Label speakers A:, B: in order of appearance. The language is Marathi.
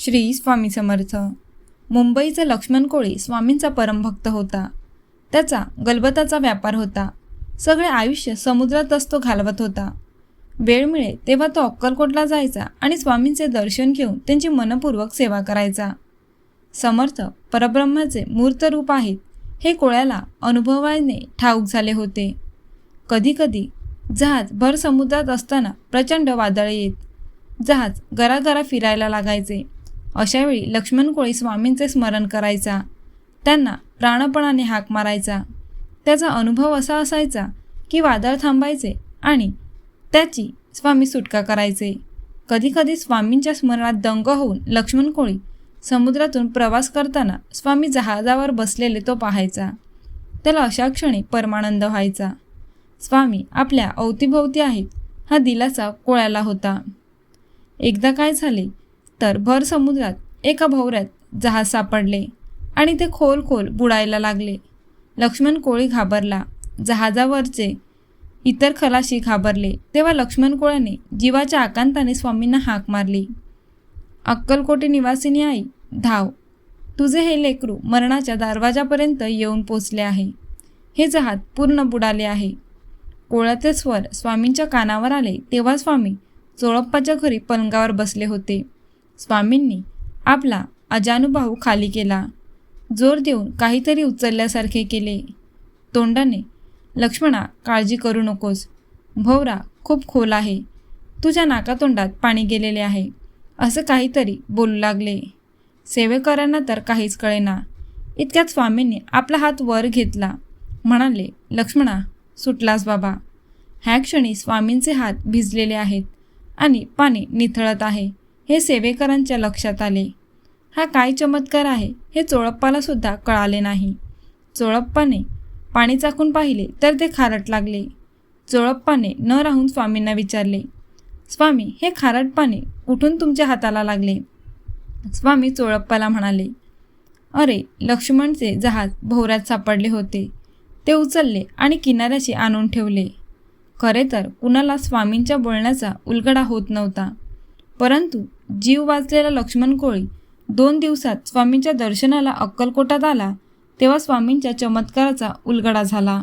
A: श्री स्वामी समर्थ. मुंबईचा लक्ष्मण कोळी स्वामींचा परमभक्त होता. त्याचा गलबताचा व्यापार होता. सगळे आयुष्य समुद्रातच तो घालवत होता. वेळ मिळे तेव्हा तो अक्कलकोटला जायचा आणि स्वामींचे दर्शन घेऊन त्यांची मनपूर्वक सेवा करायचा. समर्थ परब्रह्माचे मूर्त रूप आहेत हे कोळ्याला अनुभवाने ठाऊक झाले होते. कधीकधी जहाज भर समुद्रात असताना प्रचंड वादळे येत. जहाज गरागरा फिरायला लागायचे. अशावेळी लक्ष्मण कोळी स्वामींचे स्मरण करायचा. त्यांना प्राणपणाने हाक मारायचा. त्याचा अनुभव असा असायचा की वादळ थांबायचे आणि त्याची स्वामी सुटका करायचे. कधीकधी स्वामींच्या स्मरणात दंग होऊन लक्ष्मण कोळी समुद्रातून प्रवास करताना स्वामी जहाजावर बसलेले तो पाहायचा. त्याला अशा क्षणी परमानंद व्हायचा. स्वामी आपल्या अवतीभोवती आहेत हा दिलासा कोळ्याला होता. एकदा काय झाले तर भर समुद्रात एका भोवऱ्यात जहाज सापडले आणि ते खोल खोल बुडायला लागले. लक्ष्मण कोळी घाबरला. जहाजावरचे इतर खलाशी घाबरले. तेव्हा लक्ष्मण कोळ्याने जीवाच्या आकांताने स्वामींना हाक मारली. अक्कलकोटी निवासिनी आई धाव तुझे हे लेकरू मरणाच्या दरवाजापर्यंत येऊन पोचले आहे. हे जहाज पूर्ण बुडाले आहे. कोळ्याचे स्वर स्वामींच्या कानावर आले तेव्हा स्वामी चोळप्पाच्या घरी पलंगावर बसले होते. स्वामींनी आपला अजानुभाऊ खाली केला. जोर देऊन काहीतरी उचलल्यासारखे केले. तोंडाने लक्ष्मणा काळजी करू नकोस. भोवरा खूप खोल आहे. तुझ्या नाकातोंडात पाणी गेलेले आहे. असं काहीतरी बोलू लागले. सेवेकरांना तर काहीच कळेना. इतक्यात स्वामींनी आपला हात वर घेतला. म्हणाले लक्ष्मणा सुटलास बाबा. ह्या क्षणी स्वामींचे हात भिजलेले आहेत आणि पाणी निथळत आहे. हे सेवेकरांच्या लक्षात आले. हा काय चमत्कार आहे हे चोळप्पाला सुद्धा कळाले नाही. चोळप्पाने पाणी चाखून पाहिले तर ते खारट लागले. चोळप्पाने न राहून स्वामींना विचारले स्वामी हे खारट पाणी कुठून तुमच्या हाताला लागले. स्वामी चोळप्पाला म्हणाले अरे लक्ष्मणचे जहाज भोवऱ्यात सापडले होते. ते उचलले आणि किनाऱ्याशी आणून ठेवले. खरे तर कुणाला स्वामींच्या बोलण्याचा उलगडा होत नव्हता. परंतु जीव वाचलेला लक्ष्मण कोळी दोन दिवसात स्वामींच्या दर्शनाला अक्कलकोटात आला तेव्हा स्वामींच्या चमत्काराचा उलगडा झाला.